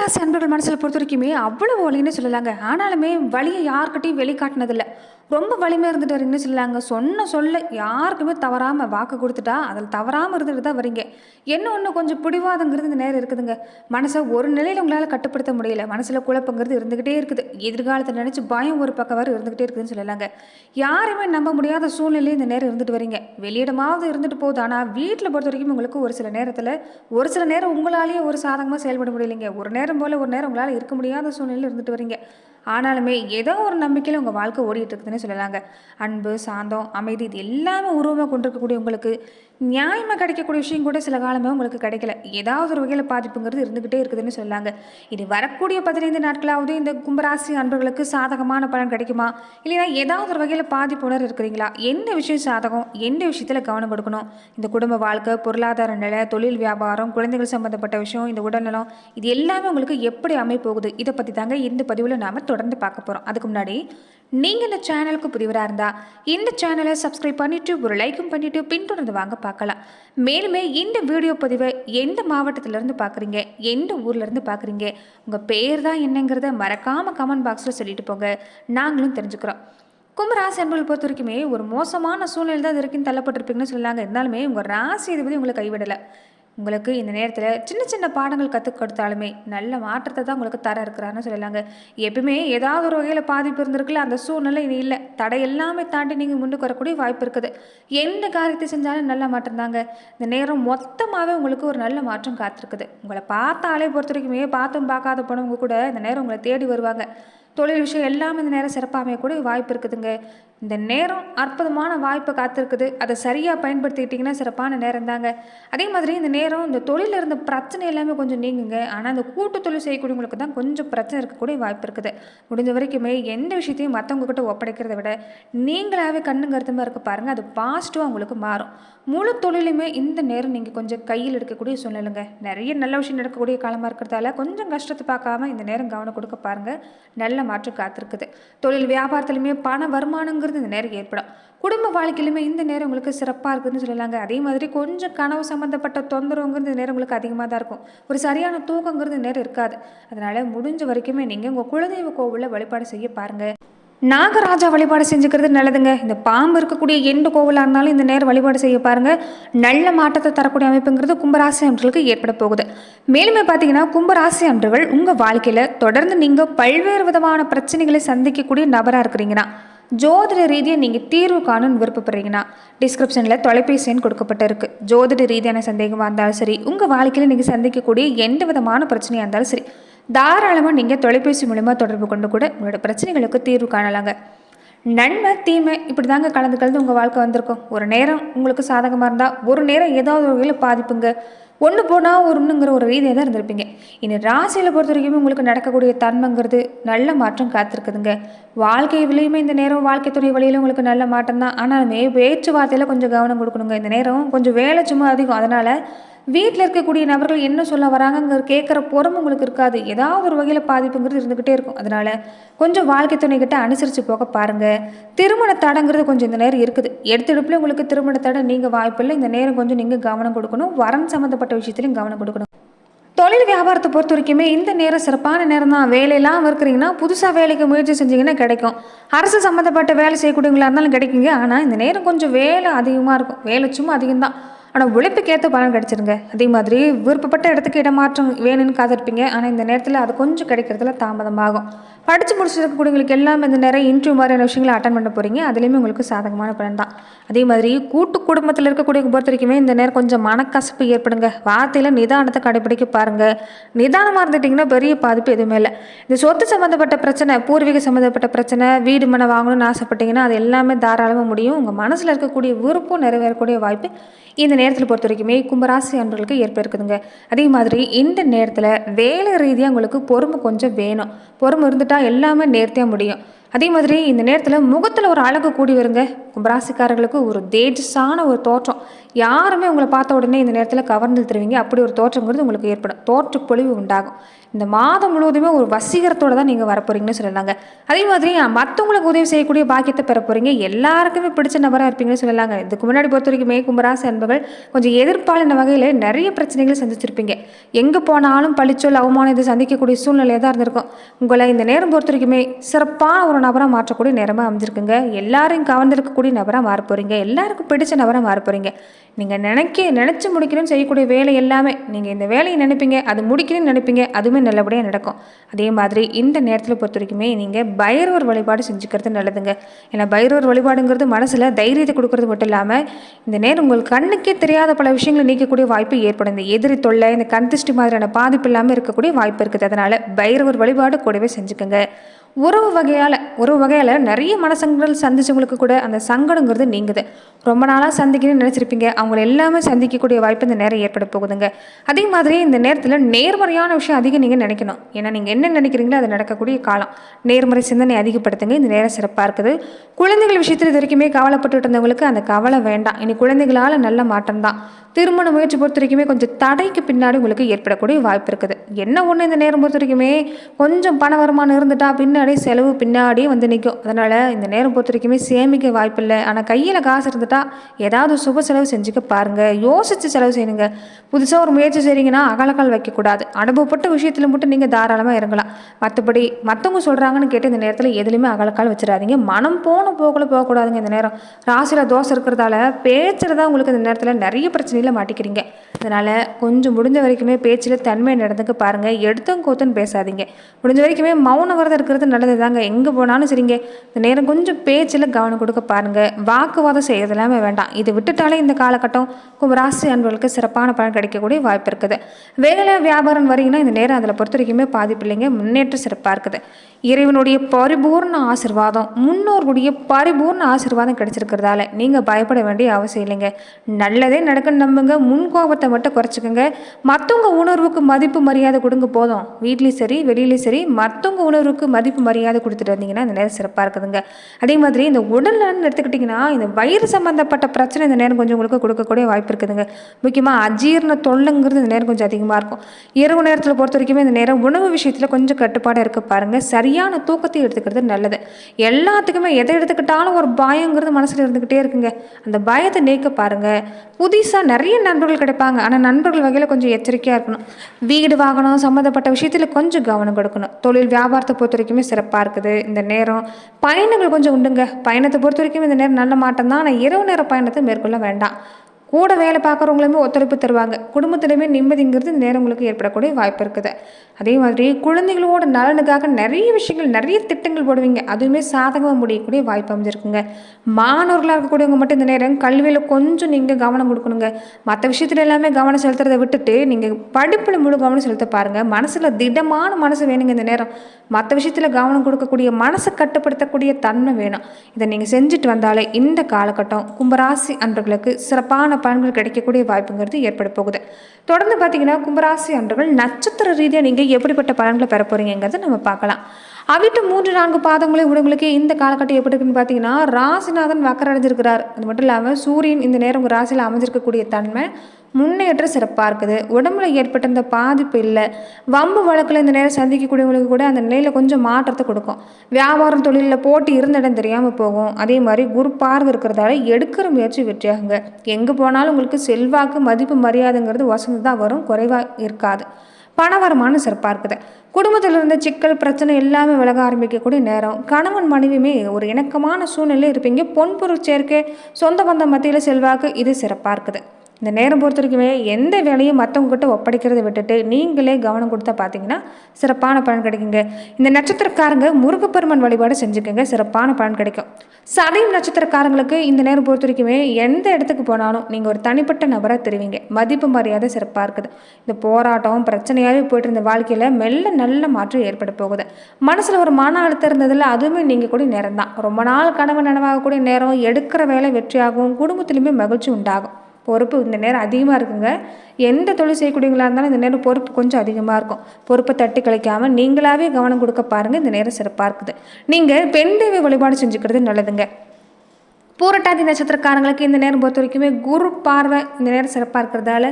ராசி அன்பர்கள் மனசில் பொறுத்த வரைக்குமே அவ்வளோ வலின்னு சொல்லலாங்க. ஆனாலுமே வழியை யார்கிட்டையும் வெளிக்காட்டினதில்லை. ரொம்ப வலிமையாக இருந்துட்டு வரீங்கன்னு சொல்லலாங்க சொன்ன சொல்ல யாருக்குமே தவறாமல் வாக்கு கொடுத்துட்டா அதில் தவறாமல் இருந்துட்டு தான் வரீங்க. என்ன ஒன்று கொஞ்சம் பிடிவாதங்கிறது இந்த நேரம் இருக்குதுங்க. மனசை ஒரு நிலையில் உங்களால் கட்டுப்படுத்த முடியல. மனசில் குழப்பங்கிறது இருந்துக்கிட்டே இருக்குது. எதிர்காலத்தை நினச்சி பயம் ஒரு பக்கம் வரை இருந்துக்கிட்டே இருக்குதுன்னு சொல்லலாங்க. யாரையுமே நம்ப முடியாத சூழ்நிலையில் இந்த நேரம் இருந்துட்டு வரீங்க. வெளியிடமாவது இருந்துட்டு போகுது. ஆனால் வீட்டில் பொறுத்த வரைக்கும் உங்களுக்கு ஒரு சில நேரத்தில் ஒரு சில நேரம் உங்களாலேயே ஒரு சாதகமாக செயல்பட முடியலைங்க. ஒரு நேரம் போல் ஒரு நேரம் உங்களால் இருக்க முடியாத சூழ்நிலையில் இருந்துட்டு வரீங்க. ஆனாலுமே ஏதோ ஒரு நம்பிக்கையில் உங்கள் வாழ்க்கை ஓடிட்டு இருக்குதுன்னு சொல்லலாங்க. அன்பு சாந்தம் அமைதி இது எல்லாமே உருவமாக கொண்டிருக்கக்கூடிய உங்களுக்கு நியாயமாக கிடைக்கக்கூடிய விஷயம் கூட சில காலமே உங்களுக்கு கிடைக்கல. ஏதாவது ஒரு வகையில் பாதிப்புங்கிறது இருந்துக்கிட்டே இருக்குதுன்னு சொல்லலாங்க இது வரக்கூடிய பதினைந்து நாட்களாவது இந்த கும்பராசி அன்பர்களுக்கு சாதகமான பலன் கிடைக்குமா? இல்லைன்னா ஏதாவது ஒரு வகையில் பாதிப்புணர் இருக்கிறீங்களா? எந்த விஷயம் சாதகம்? எந்த விஷயத்தில் கவனம் கொடுக்கணும்? இந்த குடும்ப வாழ்க்கை பொருளாதார நிலை தொழில் வியாபாரம் குழந்தைகள் சம்மந்தப்பட்ட விஷயம் இந்த உடல்நலம் இது எல்லாமே உங்களுக்கு எப்படி அமைப்போகுது? இதை பற்றி தாங்க இந்த பதிவில் நாம் தொடர்ந்து பார்க்க போகிறோம் அதுக்கு முன்னாடி நீங்கள் இந்த சேனலுக்கு புதிவராக இருந்தால் இந்த சேனலை சப்ஸ்கிரைப் பண்ணிவிட்டு ஒரு லைக்கும் பண்ணிவிட்டு பின்தொடர்ந்து வாங்க பார்க்கலாம். மேலுமே இந்த வீடியோ பதிவை எந்த மாவட்டத்திலேருந்து பார்க்குறீங்க? எந்த ஊர்லேருந்து பார்க்குறீங்க? உங்கள் பேர் தான் என்னங்கிறத மறக்காமல் கமெண்ட் பாக்ஸில் சொல்லிட்டு போங்க. நாங்களும் தெரிஞ்சுக்கிறோம். கும்பராசி அன்பர்கள் பொறுத்த வரைக்குமே ஒரு மோசமான சூழ்நிலை தான் இது வரைக்கும் தள்ளப்பட்டிருப்பீங்கன்னு சொல்லாங்க. இருந்தாலுமே உங்கள் ராசி அதிபதி உங்களை கைவிடலை. உங்களுக்கு இந்த நேரத்தில் சின்ன சின்ன பாடங்கள் கற்றுக் கொடுத்தாலுமே நல்ல மாற்றத்தை தான் உங்களுக்கு தர இருக்கிறாருன்னு சொல்லலாங்க. எப்பவுமே ஏதாவது ஒரு வகையில் பாதிப்பு இருந்திருக்குல்ல அந்த சூழ்நிலை இனி இல்லை. தடை எல்லாமே தாண்டி நீங்கள் முன்னுக்கு வரக்கூடிய வாய்ப்பு இருக்குது. எந்த காரியத்தை செஞ்சாலும் நல்ல மாற்றம் தாங்க. இந்த நேரம் மொத்தமாகவே உங்களுக்கு ஒரு நல்ல மாற்றம் காத்திருக்குது. உங்களை பார்த்தாலே பொறுத்த வரைக்குமே பார்த்தும் பார்க்காத போனவங்க கூட இந்த நேரம் உங்களை தேடி வருவாங்க. தொழில் விஷயம் எல்லாமே இந்த நேரம் சிறப்பாக அமையக்கூடிய வாய்ப்பு இருக்குதுங்க. இந்த நேரம் அற்புதமான வாய்ப்பை காத்திருக்குது. அதை சரியாக பயன்படுத்திக்கிட்டிங்கன்னா சிறப்பான நேரம் தாங்க அதே மாதிரி இந்த நேரம் இந்த தொழிலில் இருந்த பிரச்சனை எல்லாமே கொஞ்சம் நீங்குங்க. ஆனால் அந்த கூட்டு தொழில் செய்யக்கூடியவங்களுக்கு தான் கொஞ்சம் பிரச்சனை இருக்கக்கூடிய வாய்ப்பு இருக்குது. முடிஞ்ச வரைக்குமே எந்த விஷயத்தையும் மற்றவங்கக்கிட்ட ஒப்படைக்கிறத விட நீங்களாகவே கண்ணு கருத்துமாக இருக்க பாருங்கள் அது பாசிட்டிவாக உங்களுக்கு மாறும். முழு தொழிலுமே இந்த நேரம் நீங்கள் கொஞ்சம் கையில் எடுக்கக்கூடிய சூழ்நிலைங்க. நிறைய நல்ல விஷயம் நடக்கக்கூடிய காலமாக இருக்கிறதால கொஞ்சம் கஷ்டத்தை பார்க்காம இந்த நேரம் கவனம் கொடுக்க பாருங்கள் நல்ல மாற்றம் காத்திருக்குது. தொழில் வியாபாரத்துலையுமே பண வருமானங்கிறது இந்த நேரம் ஏற்படும். குடும்ப வாழ்க்கையிலுமே இந்த நேரம் உங்களுக்கு சிறப்பாக இருக்குதுன்னு சொல்லலாங்க அதே மாதிரி கொஞ்சம் கனவு சம்மந்தப்பட்ட தொந்தரவுங்கிறது இந்த நேரம் உங்களுக்கு அதிகமாக தான் இருக்கும். ஒரு சரியான தூக்கங்கிறது நேரம் இருக்காது. அதனால் முடிஞ்ச வரைக்குமே நீங்கள் உங்கள் குலதெய்வ கோவிலில் வழிபாடு செய்ய பாருங்கள் நாகராஜா வழிபாடு செஞ்சுக்கிறது நல்லதுங்க. இந்த பாம்பு இருக்கக்கூடிய எந்த கோவிலாக இருந்தாலும் இந்த நேரம் வழிபாடு செய்ய பாருங்கள் நல்ல மாற்றத்தை தரக்கூடிய அமைப்புங்கிறது கும்பராசி அன்றுகளுக்கு ஏற்பட போகுது. மேலுமே பார்த்தீங்கன்னா கும்பராசி அன்றுகள் உங்கள் வாழ்க்கையில் தொடர்ந்து நீங்கள் பல்வேறு விதமான பிரச்சனைகளை சந்திக்கக்கூடிய நபராக இருக்கிறீங்கன்னா ஜோதிட ரீதியாக நீங்கள் தீர்வு காணும்னு விருப்பப்படுறீங்கன்னா டிஸ்கிரிப்ஷனில் தொலைபேசி எண் கொடுக்கப்பட்டிருக்கு. ஜோதிட ரீதியான சந்தேகமாக இருந்தாலும் சரி உங்கள் வாழ்க்கையில் நீங்கள் சந்திக்கக்கூடிய எந்த விதமான பிரச்சனையாக இருந்தாலும் சரி தாராளமாக நீங்கள் தொலைபேசி மூலமாக தொடர்பு கொண்டு கூட உங்களோட பிரச்சனைகளுக்கு தீர்வு காணலாங்க. நன்மை தீமை இப்படி தாங்க கலந்து கலந்து உங்கள் வாழ்க்கை வந்திருக்கும். ஒரு நேரம் உங்களுக்கு சாதகமாக இருந்தால் ஒரு நேரம் ஏதாவது வகையில் பாதிப்புங்க. ஒன்று போனால் ஒரு ஒன்றுங்கிற ஒரு ரீதியாக தான் இருந்திருப்பீங்க. இனி ராசியில் பொறுத்த வரைக்கும் உங்களுக்கு நடக்கக்கூடிய தன்மைங்கிறது நல்ல மாற்றம் காத்திருக்குதுங்க. வாழ்க்கை விலையுமே இந்த நேரம் வாழ்க்கை துறை வழியில் உங்களுக்கு நல்ல மாற்றம் தான். பேச்சு பேச்சுவார்த்தையில் கொஞ்சம் கவனம் கொடுக்கணுங்க. இந்த நேரம் கொஞ்சம் வேலை சும்மா அதிகம். அதனால் வீட்டில் இருக்கக்கூடிய நபர்கள் என்ன சொல்ல வராங்கங்கிற கேட்குற புறம் உங்களுக்கு இருக்காது. ஏதாவது ஒரு வகையில் பாதிப்புங்கிறது இருந்துக்கிட்டே இருக்கும். அதனால் கொஞ்சம் வாழ்க்கை துணைக்கிட்ட அனுசரித்து போக பாருங்கள் திருமண தடங்கிறது கொஞ்சம் இந்த நேரம் இருக்குது. எடுத்தெடுப்பில் உங்களுக்கு திருமண தடை நீங்கள் வாய்ப்பில்லை. இந்த நேரம் கொஞ்சம் நீங்கள் கவனம் கொடுக்கணும். வரன் சம்மந்தப்பட்ட விஷயத்துலையும் கவனம் கொடுக்கணும். தொழில் வியாபாரத்தை பொறுத்த வரைக்குமே இந்த நேரம் சிறப்பான நேரம் தான். வேலையெல்லாம் இருக்கிறீங்கன்னா புதுசாக வேலைக்கு முயற்சி செஞ்சீங்கன்னா கிடைக்கும். அரசு சம்மந்தப்பட்ட வேலை செய்யக்கூடியவங்களா இருந்தாலும் கிடைக்குங்க. ஆனால் இந்த நேரம் கொஞ்சம் வேலை அதிகமாக இருக்கும். வேலை சும்மா அதிகம்தான். ஆனால் உழைப்புக்கேற்ற பலன் கிடச்சிருங்க. அதே மாதிரி விருப்பப்பட்ட இடத்துக்கு இடமாற்றம் வேணும்னு காத்திருப்பீங்க. ஆனால் இந்த நேரத்தில் அது கொஞ்சம் கிடைக்கிறதுல தாமதமாகும். படித்து முடிச்சிருக்கக்கூடியவங்களுக்கு எல்லாமே இந்த நேரம் இன்ட்ரிவ் மாதிரியான விஷயங்களை அட்டன் பண்ண போகிறீங்க அதுலேயுமே உங்களுக்கு சாதகமான பலன் தான். அதே மாதிரி கூட்டு குடும்பத்தில் இருக்கக்கூடிய பொறுத்த வரைக்குமே இந்த நேரம் கொஞ்சம் மனக்கசப்பு ஏற்படுங்க. வார்த்தையில் நிதானத்தை கடைபிடிக்க பாருங்கள் நிதானமாக இருந்துட்டிங்கன்னா பெரிய பாதிப்பு எதுவுமே இல்லை. இந்த சொத்து சம்மந்தப்பட்ட பிரச்சனை பூர்வீக சம்மந்தப்பட்ட பிரச்சனை வீடு மனை வாங்கணும்னு ஆசைப்பட்டீங்கன்னா அது எல்லாமே தாராளமாக முடியும். உங்கள் மனசில் இருக்கக்கூடிய விருப்பம் நிறைவேறக்கூடிய வாய்ப்பு இந்த நேரத்தில் பொறுத்த வரைக்குமே கும்பராசி அன்பர்களுக்கு ஏற்படுக்குதுங்க அதே மாதிரி இந்த நேரத்தில் வேலை ரீதியாக உங்களுக்கு பொறுமை கொஞ்சம் வேணும். பொறுமை இருந்துட்டால் எல்லாமே நேர்த்தியாக முடியும். அதே மாதிரி இந்த நேரத்தில் முகத்தில் ஒரு அழகு கூடி வருங்க. கும்பராசிக்காரர்களுக்கு ஒரு தேஜஸான ஒரு தோற்றம். யாருமே உங்களை பார்த்த உடனே இந்த நேரத்தில் கவர்ந்து தருவீங்க அப்படி ஒரு தோற்றங்கிறது உங்களுக்கு ஏற்படும். தோற்று பொழிவு உண்டாகும். இந்த மாதம் முழுவதுமே ஒரு வசீகரத்தோட தான் நீங்கள் வரப்போறீங்கன்னு சொல்லலாங்க. அதே மாதிரி மற்றவங்களுக்கு உதவி செய்யக்கூடிய பாக்கியத்தை பெற போகிறீங்க எல்லாருக்குமே பிடிச்ச நபராக இருப்பீங்கன்னு சொல்லலாங்க. இதுக்கு முன்னாடி பொறுத்த வரைக்குமே கும்பராசி அன்பர்கள் கொஞ்சம் எதிர்ப்பாளின வகையில் நிறைய பிரச்சனைகளை சந்திச்சிருப்பீங்க. எங்கே போனாலும் பழிச்சொல் அவமானம் இது சந்திக்கக்கூடிய சூழ்நிலையாக தான் இருந்திருக்கும். உங்களை இந்த நேரம் பொறுத்த வரைக்குமே சிறப்பான ஒரு நபராக மாற்றக்கூடிய நேரமாக அமைஞ்சிருக்குங்க. எல்லாரையும் கவர்ந்திருக்கக்கூடிய நபராக மாற போகிறீங்க எல்லாருக்கும் பிடிச்ச நபராக மாற போகிறீங்க நீங்கள் நினைக்க நினச்சி முடிக்கணும்னு செய்யக்கூடிய வேலை எல்லாமே நீங்கள் இந்த வேலையை நினைப்பீங்க. அது முடிக்கணும்னு நினைப்பீங்க. அதுவுமே நல்லபடியாக நடக்கும். அதே மாதிரி இந்த நேரத்தில் பொறுத்த வரைக்குமே நீங்கள் பைரவர் வழிபாடு செஞ்சுக்கிறது நல்லதுங்க. ஏன்னா பைரவர் வழிபாடுங்கிறது மனசில் தைரியத்தை கொடுக்கறது மட்டும் இல்லாமல் இந்த நேரம் உங்கள் கண்ணுக்கே தெரியாத பல விஷயங்களை நீக்கக்கூடிய வாய்ப்பு ஏற்படும். இந்த எதிரி தொல்லை இந்த கண் திருஷ்டி மாதிரியான பாதிப்பு இல்லாமல் இருக்கக்கூடிய வாய்ப்பு இருக்குது. அதனால் பைரவர் வழிபாடு கூடவே செஞ்சுக்கோங்க. உறவு வகையால் உறவு வகையால் நிறைய மனசங்கங்கள் சந்திச்சவங்களுக்கு கூட அந்த சங்கடங்கிறது நீங்குது. ரொம்ப நாளாக சந்திக்கணும்னு நினச்சிருப்பீங்க. அவங்கள எல்லாமே சந்திக்கக்கூடிய வாய்ப்பு இந்த நேரம் ஏற்பட போகுதுங்க. அதே மாதிரி இந்த நேரத்தில் நேர்மறையான விஷயம் அதிகம் நீங்கள் நினைக்கணும். ஏன்னா நீங்கள் என்ன நினைக்கிறீங்களோ அது நடக்கக்கூடிய காலம். நேர்மறை சிந்தனை அதிகப்படுத்துங்க. இந்த நேரம் சிறப்பாக இருக்குது. குழந்தைகள் விஷயத்தில் இது வரைக்குமே கவலைப்பட்டு இருந்தவங்களுக்கு அந்த கவலை வேண்டாம். இனி குழந்தைகளால் நல்ல மாற்றம் தான். திருமண முயற்சி பொறுத்த வரைக்குமே கொஞ்சம் தடைக்கு பின்னாடி உங்களுக்கு ஏற்படக்கூடிய வாய்ப்பு இருக்குது. என்ன ஒன்று இந்த நேரம் பொறுத்த வரைக்குமே? கொஞ்சம் பண வருமானம் இருந்துட்டா பின்னாடி செலவு பின்னாடியே வந்து நிற்கும் அதனால் இந்த நேரம் பொறுத்த வரைக்குமே சேமிக்க வாய்ப்பில்லை. ஆனால் கையில் காசு இருந்துட்டா ஏதாவது சுப செலவு செஞ்சுக்க பாருங்கள் யோசித்து செலவு செய்யுங்க. புதுசாக ஒரு முயற்சி செய்கிறீங்கன்னா அகலக்கால் வைக்கக்கூடாது. அனுபவப்பட்ட விஷயத்தில் மட்டும் நீங்கள் தாராளமாக இறங்கலாம். மற்றபடி மற்றவங்க சொல்கிறாங்கன்னு கேட்டு இந்த நேரத்தில் எதுலையுமே அகலக்கால் வச்சிடாதீங்க. மனம் போன போக்கில் போகக்கூடாதுங்க இந்த நேரம். ராசியில் தோசை இருக்கிறதால பேச்சுறதா உங்களுக்கு இந்த நேரத்தில் நிறைய பிரச்சனையில் மாட்டிக்கிறீங்க. அதனால் கொஞ்சம் முடிஞ்ச வரைக்குமே பேச்சில் தன்மை நடந்துக்க பாருங்கள் எடுத்தும் கோத்துன்னு பேசாதீங்க. முடிஞ்ச வரைக்குமே மௌன விரதம் இருக்கிறது நல்லது தாங்க எங்கே போனாலும் சரிங்க. இந்த நேரம் கொஞ்சம் பேச்சில் கவனம் கொடுக்க பாருங்கள் வாக்குவாதம் செய்கிறது எல்லாமே வேண்டாம். இது விட்டுட்டாலே இந்த காலகட்டம் கும்பராசி அன்பர்களுக்கு சிறப்பான பலன் கிடைக்கக்கூடிய வாய்ப்பு இருக்குது. வேலை வியாபாரம் வரீங்கன்னா இந்த நேரம் அதில் பொறுத்த வரைக்குமே பாதிப்பு இல்லைங்க. முன்னேற்றம் சிறப்பாக இருக்குது. இறைவனுடைய பரிபூர்ண ஆசிர்வாதம் முன்னோர்களுடைய பரிபூர்ண ஆசிர்வாதம் கிடைச்சிருக்கிறதால நீங்கள் பயப்பட வேண்டிய அவசியம் இல்லைங்க. நல்லதே நடக்குன்னு நம்புங்க. முன்கோபத்தை மட்டும் குறைச்சிக்கோங்க. மற்றவங்க உணர்வுக்கு மதிப்பு மரியாதை கொடுங்க போதும். வீட்லேயும் சரி வெளியிலையும் சரி மற்றவங்க உணர்வுக்கு மதிப்பு மரியாதை கொடுத்துட்டு வந்தீங்கன்னா இந்த நேரம் சிறப்பாக இருக்குதுங்க. அதே மாதிரி இந்த உடல் நலன் எடுத்துக்கிட்டிங்கன்னா இந்த வயிறு சம்மந்தப்பட்ட பிரச்சனை இந்த நேரம் கொஞ்சம் உங்களுக்கு கொடுக்கக்கூடிய வாய்ப்பு இருக்குதுங்க. முக்கியமாக அஜீரண தொல்லைங்கிறது இந்த நேரம் கொஞ்சம் அதிகமாக இருக்கும். இரவு நேரத்தில் பொறுத்த வரைக்குமே இந்த நேரம் உணவு விஷயத்தில் கொஞ்சம் கட்டுப்பாடாக இருக்க பாருங்கள் சரியான தூக்கத்தை எடுத்துக்கிறது நல்லது. எல்லாத்துக்குமே எதை எடுத்துக்கிட்டாலும் ஒரு பயங்கிறது மனசில் இருந்துக்கிட்டே இருக்குங்க. அந்த பயத்தை நீக்க பாருங்கள் புதுசாக நிறைய நண்பர்கள் கிடைப்பாங்க. ஆனால் நண்பர்கள் வகையில் கொஞ்சம் எச்சரிக்கையாக இருக்கணும். வீடு வாகனம் சம்மந்தப்பட்ட விஷயத்தில் கொஞ்சம் கவனம் கொடுக்கணும். தொழில் வியாபாரத்தை பொறுத்த வரைக்குமே சிறப்பாக இருக்குது. இந்த நேரம் பயணங்கள் கொஞ்சம் உண்டுங்க. பயணத்தை பொறுத்த வரைக்கும் இந்த நேரம் நல்ல மாட்டம் தான் ஆனால் இரவு நேர பயணத்தை மேற்கொள்ள வேண்டாம். கூட வேலை பார்க்குறவங்களுமே ஒத்துழைப்பு தருவாங்க. குடும்பத்திலுமே நிம்மதிங்கிறது இந்த நேரம் உங்களுக்கு ஏற்படக்கூடிய வாய்ப்பு இருக்குது. அதே மாதிரி குழந்தைகளோட நலனுக்காக நிறைய விஷயங்கள் நிறைய திட்டங்கள் போடுவீங்க. அதுவுமே சாதகமாக முடியக்கூடிய வாய்ப்பு அமைஞ்சிருக்குங்க. மாணவர்களாக இருக்கக்கூடியவங்க மட்டும் இந்த நேரம் கல்வியில் கொஞ்சம் நீங்கள் கவனம் கொடுக்கணுங்க. மற்ற விஷயத்துல எல்லாமே கவனம் செலுத்துறதை விட்டுட்டு நீங்கள் படிப்பில் முழு கவனம் செலுத்த பாருங்கள் மனசில் திடமான மனசு வேணுங்க இந்த நேரம். மற்ற விஷயத்தில் கவனம் கொடுக்கக்கூடிய மனசை கட்டுப்படுத்தக்கூடிய தன்மை வேணும். இதை நீங்கள் செஞ்சுட்டு வந்தாலே இந்த காலகட்டம் கும்பராசி அன்பர்களுக்கு சிறப்பான பலன்கள் கிடைக்கக்கூடிய வாய்ப்புங்கிறது ஏற்பட போகுது. தொடர்ந்து பார்த்தீங்கன்னா கும்பராசி அன்றுகள் நட்சத்திர ரீதியாக நீங்கள் எப்படிப்பட்ட பலன்களை பெற போகிறீங்கிறத நம்ம பார்க்கலாம். அவிட்டு மூன்று நான்கு பாதங்களை உங்களுக்கு இந்த காலகட்டம் எப்படி இருக்குன்னு பார்த்தீங்கன்னா ராசிநாதன் வக்கரடைஞ்சிருக்கிறார். அது மட்டும் இல்லாமல் சூரியன் இந்த நேரம் உங்கள் ராசியில் அமைஞ்சிருக்கக்கூடிய தன்மை முன்னேற்றம் சிறப்பாக இருக்குது. உடம்புல ஏற்பட்ட இந்த பாதிப்பு இல்லை. வம்பு வழக்கில் இந்த நேரம் சந்திக்கக்கூடியவங்களுக்கு கூட அந்த நிலையில் கொஞ்சம் மாற்றத்தை கொடுக்கும். வியாபாரம் தொழிலில் போட்டு இருந்த இடம் தெரியாமல் போகும். அதே மாதிரி குரு பார்வை இருக்கிறதால எடுக்கிற முயற்சி வெற்றியாகுங்க. எங்கே போனாலும் உங்களுக்கு செல்வாக்கு மதிப்பு மரியாதைங்கிறது வசந்து தான் வரும். குறைவாக இருக்காது. பணவரமான சிறப்பாக இருக்குது. குடும்பத்தில் இருந்த சிக்கல் பிரச்சனை எல்லாமே விலக ஆரம்பிக்கக்கூடிய நேரம். கணவன் மனைவியுமே ஒரு இணக்கமான சூழ்நிலையில் இருப்பீங்க. பொன்பொருள் சேர்க்கை சொந்த பந்தம் மத்தியில் செல்வாக்கு இது சிறப்பாக இருக்குது. இந்த நேரம் பொறுத்த வரைக்குமே எந்த வேலையும் மற்றவங்ககிட்ட ஒப்படைக்கிறத விட்டுட்டு நீங்களே கவனம் கொடுத்தா பார்த்தீங்கன்னா சிறப்பான பலன் கிடைக்குங்க. இந்த நட்சத்திரக்காரங்க முருகப்பெருமன் வழிபாடு செஞ்சுக்கோங்க சிறப்பான பலன் கிடைக்கும். சதயம் நட்சத்திரக்காரங்களுக்கு இந்த நேரம் பொறுத்த வரைக்குமே எந்த இடத்துக்கு போனாலும் நீங்கள் ஒரு தனிப்பட்ட நபராக தெரிவிங்க. மதிப்பு மரியாதை சிறப்பாக இருக்குது. இந்த போராட்டம் பிரச்சனையாகவே போயிட்டு இருந்த வாழ்க்கையில் மெல்ல நல்ல மாற்றம் ஏற்பட போகுது. மனசில் ஒரு மன அழுத்தம் இருந்ததில் அதுவுமே நீங்கள் கூட நேரம் தான் ரொம்ப நாள் கனவு நனவாகக்கூடிய நேரம் எடுக்கிற வேலை வெற்றியாகும் குடும்பத்திலுமே மகிழ்ச்சி உண்டாகும். பொறுப்பு இந்த நேரம் அதிகமாக இருக்குங்க. எந்த தொழில் செய்யக்கூடியவங்களாக இருந்தாலும் இந்த நேரம் பொறுப்பு கொஞ்சம் அதிகமாக இருக்கும். பொறுப்பை தட்டி கழிக்காமல் நீங்களாகவே கவனம் கொடுக்க பாருங்கள் இந்த நேரம் சிறப்பாக இருக்குது. நீங்கள் பெண் தெய்வ வழிபாடு செஞ்சுக்கிறது நல்லதுங்க. பூரட்டாதி நட்சத்திரக்காரங்களுக்கு இந்த நேரம் பொறுத்த வரைக்குமே குரு பார்வை இந்த நேரம் சிறப்பாக இருக்கிறதால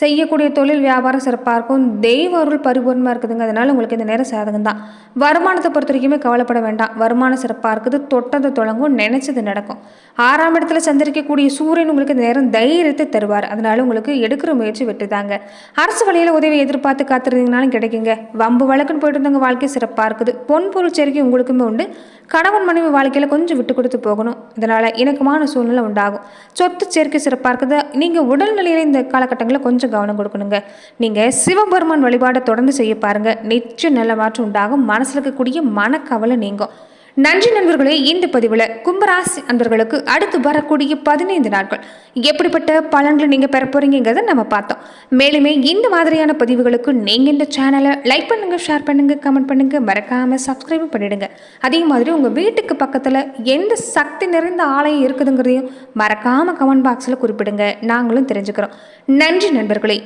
செய்யக்கூடிய தொழில் வியாபாரம் சிறப்பாக இருக்கும். தெய்வ அருள் பரிபூர்ணமாக இருக்குதுங்க. அதனால் உங்களுக்கு இந்த நேரம் சாதகம் தான். வருமானத்தை பொறுத்த வரைக்குமே கவலைப்பட வேண்டாம். வருமானம் சிறப்பாக இருக்குது. தொட்டது தொடங்கும். நினச்சது நடக்கும். ஆறாம் இடத்துல சந்திரிக்கக்கூடிய சூரியன் உங்களுக்கு இந்த நேரம் தைரியத்தை தருவார். அதனால் உங்களுக்கு எடுக்கிற முயற்சி வெட்டுதாங்க அரசு வழியில் உதவி எதிர்பார்த்து காத்திருந்தீங்கனாலும் கிடைக்குங்க. வம்பு வழக்குன்னு போயிட்டு இருந்தவங்க வாழ்க்கை சிறப்பாக இருக்குது. பொன் பொருள் சேர்க்கை உங்களுக்குமே உண்டு. கணவன் மனைவி வாழ்க்கையில் கொஞ்சம் விட்டு கொடுத்து போகணும். இதனால் இணக்கமான சூழ்நிலை உண்டாகும். சொத்து சேர்க்கை சிறப்பாக இருக்குது. நீங்கள் உடல்நிலையில் இந்த காலகட்டங்களில் கொஞ்சம் கவனம் கொடுக்கணுங்க. நீங்கள் சிவபெருமான் வழிபாடை தொடர்ந்து செய்ய பாருங்கள் நிச்சயம் நல்ல மாற்றம் உண்டாகும். மனசில் இருக்கக்கூடிய மனக்கவலை நீங்கும். நன்றி நண்பர்களே இந்த பதிவில் கும்பராசி நண்பர்களுக்கு அடுத்து வரக்கூடிய பதினைந்து நாட்கள் எப்படிப்பட்ட பலன்களை நீங்கள் பெற போகிறீங்கிறத நம்ம பார்த்தோம். மேலுமே இந்த மாதிரியான பதிவுகளுக்கு நீங்கள் இந்த சேனலை லைக் பண்ணுங்கள் ஷேர் பண்ணுங்க கமெண்ட் பண்ணுங்கள் மறக்காமல் சப்ஸ்கிரைப் பண்ணிடுங்க. அதே மாதிரி உங்கள் வீட்டுக்கு பக்கத்தில் எந்த சக்தி நிறைந்த ஆலயம் இருக்குதுங்கிறதையும் மறக்காமல் கமெண்ட் பாக்ஸில் குறிப்பிடுங்க. நாங்களும் தெரிஞ்சுக்கிறோம். நன்றி நண்பர்களே.